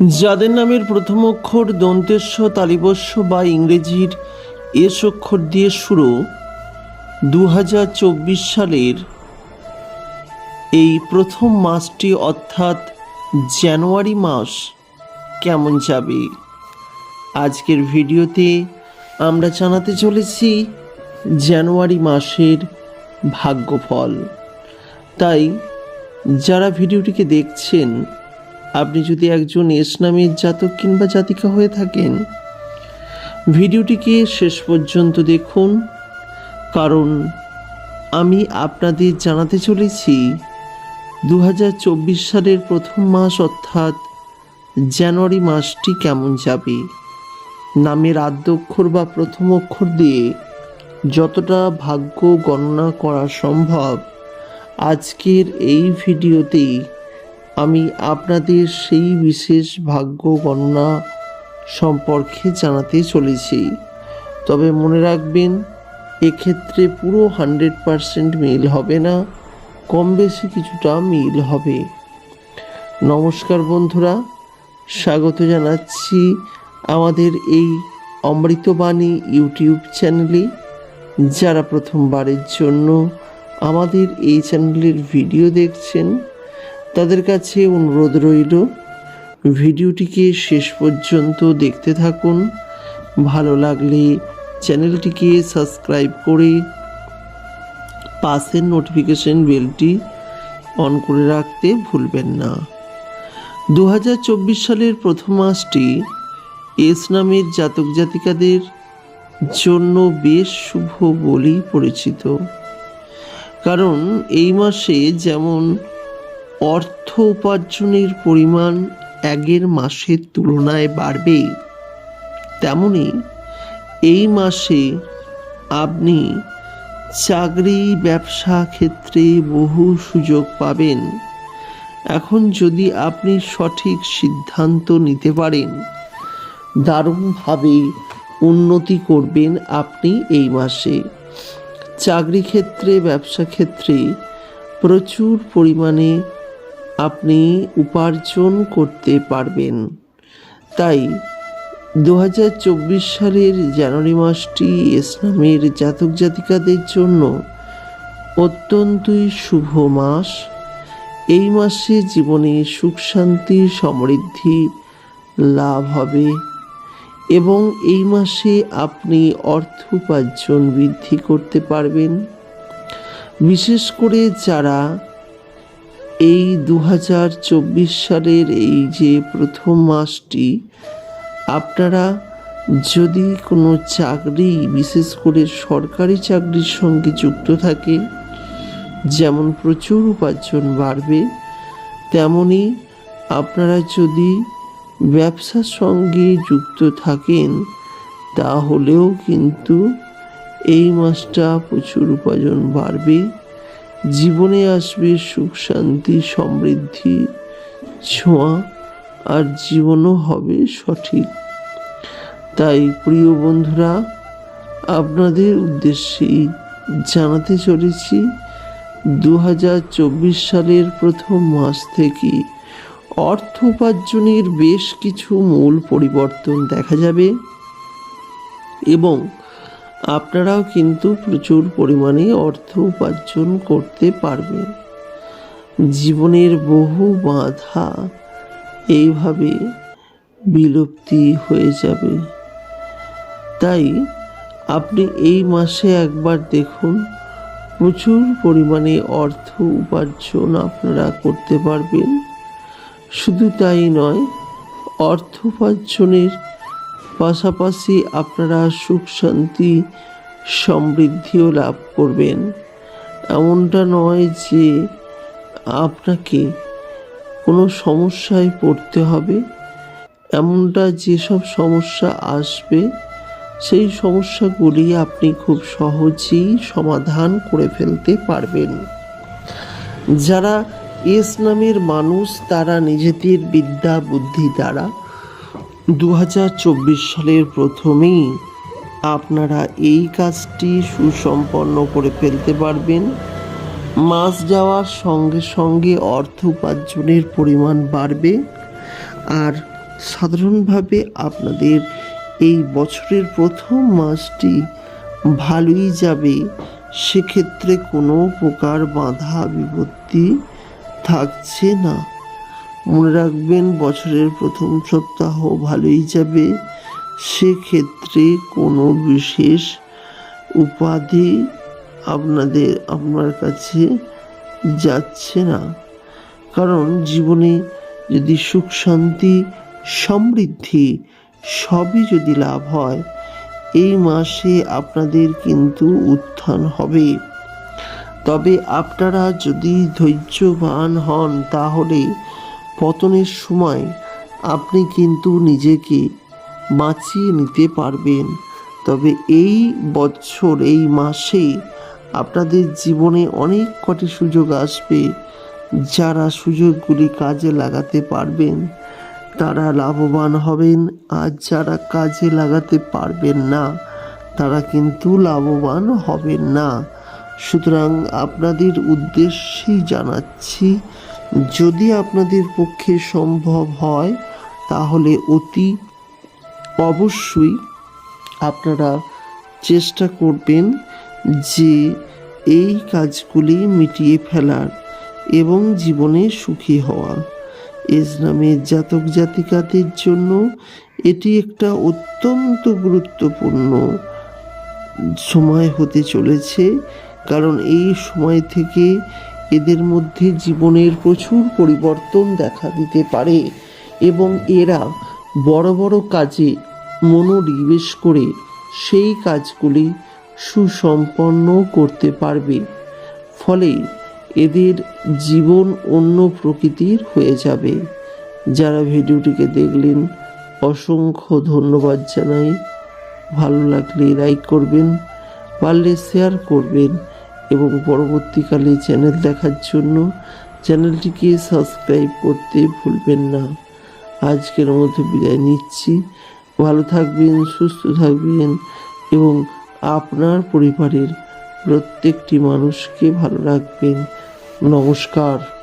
যাদের নামের প্রথম অক্ষর দন্তেস্ব তালিবস্য বা ইংরেজির এস অক্ষর দিয়ে শুরু দু হাজার চব্বিশ সালের এই প্রথম মাসটি অর্থাৎ জানুয়ারি মাস কেমন যাবে? আজকের ভিডিওতে আমরা জানাতে চলেছি জানুয়ারি মাসের ভাগ্যফল। তাই যারা ভিডিওটিকে দেখছেন আপনি যদি একজন এস নামের জাতক কিংবা জাতিকা হয়ে থাকেন, ভিডিওটিকে শেষ পর্যন্ত দেখুন, কারণ আমি আপনাদের জানাতে চলেছি দু হাজার চব্বিশ সালের প্রথম মাস অর্থাৎ জানুয়ারি মাসটি কেমন যাবে? নামের আদ্য অক্ষর বা প্রথম অক্ষর দিয়ে যতটা ভাগ্য গণনা করা সম্ভব, আজকের এই ভিডিওতেই আমি আপনাদের সেই বিশেষ ভাগ্য গণনা সম্পর্কে জানাতে চলেছি। তবে মনে রাখবেন, এক্ষেত্রে পুরো হান্ড্রেড পারসেন্ট মিল হবে না কম বেশি কিছুটা মিল হবে। নমস্কার বন্ধুরা, স্বাগত জানাচ্ছি আমাদের এই অমৃতবাণী ইউটিউব চ্যানেলে। যারা প্রথমবারের জন্য আমাদের এই চ্যানেলের ভিডিও দেখছেন তাদের কাছে অনুরোধ রইল, ভিডিওটিকে শেষ পর্যন্ত দেখতে থাকুন। ভালো লাগলে চ্যানেলটিকে সাবস্ক্রাইব করে পাশের নোটিফিকেশন বেলটি অন করে রাখতে ভুলবেন না। দু হাজার চব্বিশ সালের প্রথম মাসটি এস নামের জাতক জাতিকাদের জন্য বেশ শুভ বলেই পরিচিত। কারণ এই মাসে যেমন অর্থ উপার্জনের পরিমাণ আগের মাসের তুলনায় বাড়বে। তেমনি এই মাসে আপনি চাকরি, ব্যবসা ক্ষেত্রে বহু সুযোগ পাবেন। এখন যদি আপনি সঠিক সিদ্ধান্ত নিতে পারেন, দারুণভাবে উন্নতি করবেন আপনি এই মাসে। চাকরি ক্ষেত্রে, ব্যবসা ক্ষেত্রে প্রচুর পরিমাণে আপনি উপার্জন করতে পারবেন। তাই দু হাজার চব্বিশ সালের জানুয়ারি মাসটি ইসলামের জাতক জাতিকাদের জন্য অত্যন্তই শুভ মাস। এই মাসে জীবনে সুখ, শান্তি, সমৃদ্ধি লাভ হবে এবং এই মাসে আপনি অর্থ উপার্জন বৃদ্ধি করতে পারবেন। বিশেষ করে যারা এই দু হাজার চব্বিশ সালের এই যে প্রথম মাসটি, আপনারা যদি কোনো চাকরি, বিশেষ করে সরকারি চাকরির সঙ্গে যুক্ত থাকে, যেমন প্রচুর উপার্জন বাড়বে, তেমনি আপনারা যদি ব্যবসার সঙ্গে যুক্ত থাকেন, তাহলেও কিন্তু এই মাসটা প্রচুর উপার্জন বাড়বে। জীবনে আসবে সুখ, শান্তি, সমৃদ্ধি, ছোঁয়া, আর জীবনও হবে সঠিক। তাই প্রিয় বন্ধুরা, আপনাদের উদ্দেশ্যেই জানাতে চলেছি দু হাজার চব্বিশ সালের প্রথম মাস থেকে অর্থ উপার্জনের বেশ কিছু মূল পরিবর্তন দেখা যাবে এবং আপনারাও কিন্তু প্রচুর পরিমাণে অর্থ উপার্জন করতে পারবেন। জীবনের বহু বাধা এইভাবে বিলুপ্তি হয়ে যাবে। তাই আপনি এই মাসে একবার দেখুন, প্রচুর পরিমাণে অর্থ উপার্জন আপনারা করতে পারবেন। শুধু তাই নয়, অর্থ উপার্জনের পাশাপাশি আপনারা সুখ, শান্তি, সমৃদ্ধিও লাভ করবেন। এমনটা নয় যে আপনাকে কোনো সমস্যায় পড়তে হবে। এমনটা যেসব সমস্যা আসবে, সেই সমস্যাগুলি আপনি খুব সহজেই সমাধান করে ফেলতে পারবেন। যারা এস নামের মানুষ, তারা নিজেদের বিদ্যা, বুদ্ধি দ্বারা দু হাজার চব্বিশ সালের প্রথমেই আপনারা এই কাজটি সুসম্পন্ন করে ফেলতে পারবেন। মাস যাওয়ার সঙ্গে সঙ্গে অর্থ উপার্জনের পরিমাণ বাড়বে। আর সাধারণভাবে আপনাদের এই বছরের প্রথম মাসটি ভালোই যাবে, সেক্ষেত্রে কোনো প্রকার বাধা বিপত্তি থাকছে না। মনে রাখবেন, বছরের প্রথম সপ্তাহ ভালোই যাবে। সেক্ষেত্রে কোনো বিশেষ উপাধি আপনাদের, আপনার কাছে যাচ্ছে না। কারণ জীবনে যদি সুখ, শান্তি, সমৃদ্ধি সবই যদি লাভ হয়, এই মাসে আপনাদের কিন্তু উত্থান হবে। তবে আপনারা যদি ধৈর্যবান হন, তাহলে পতনের সময় আপনি কিন্তু নিজেকে বাঁচিয়ে নিতে পারবেন। তবে এই বছর, এই মাসে আপনাদের জীবনে অনেক কটি সুযোগ আসবে যারা সুযোগগুলি কাজে লাগাতে পারবেন। তারা লাভবান হবেন, আর যারা কাজে লাগাতে পারবেন না, তারা কিন্তু লাভবান হবেন না। সুতরাং আপনাদের উদ্দেশ্যেই জানাচ্ছি যদি আপনাদের পক্ষে সম্ভব হয়, তাহলে অতি অবশ্যই আপনারা চেষ্টা করবেন যে এই কাজগুলি মিটিয়ে ফেলার এবং জীবনে সুখী হওয়া ইসলামের জাতক জাতিকাদের জন্য এটি একটা অত্যন্ত গুরুত্বপূর্ণ সময় হতে চলেছে, কারণ এই সময় থেকে এদের মধ্যে জীবনের প্রচুর পরিবর্তন দেখা দিতে পারে এবং এরা বড় বড় কাজে মনোনিবেশ করে সেই কাজগুলি সুসম্পন্ন করতে পারবে। ফলে এদের জীবন অন্য প্রকৃতির হয়ে যাবে। যারা ভিডিওটিকে দেখলেন, অসংখ্য ধন্যবাদ জানাই। ভালো লাগলে লাইক করবেন, পারলে শেয়ার করবেন এবং পরবর্তীকালে চ্যানেল দেখার জন্য চ্যানেলটিকে সাবস্ক্রাইব করতে ভুলবেন না। আজকের মতো বিদায় নিচ্ছি। ভালো থাকবেন, সুস্থ থাকবেন এবং আপনার পরিবারের প্রত্যেকটি মানুষকে ভালো রাখবেন। নমস্কার।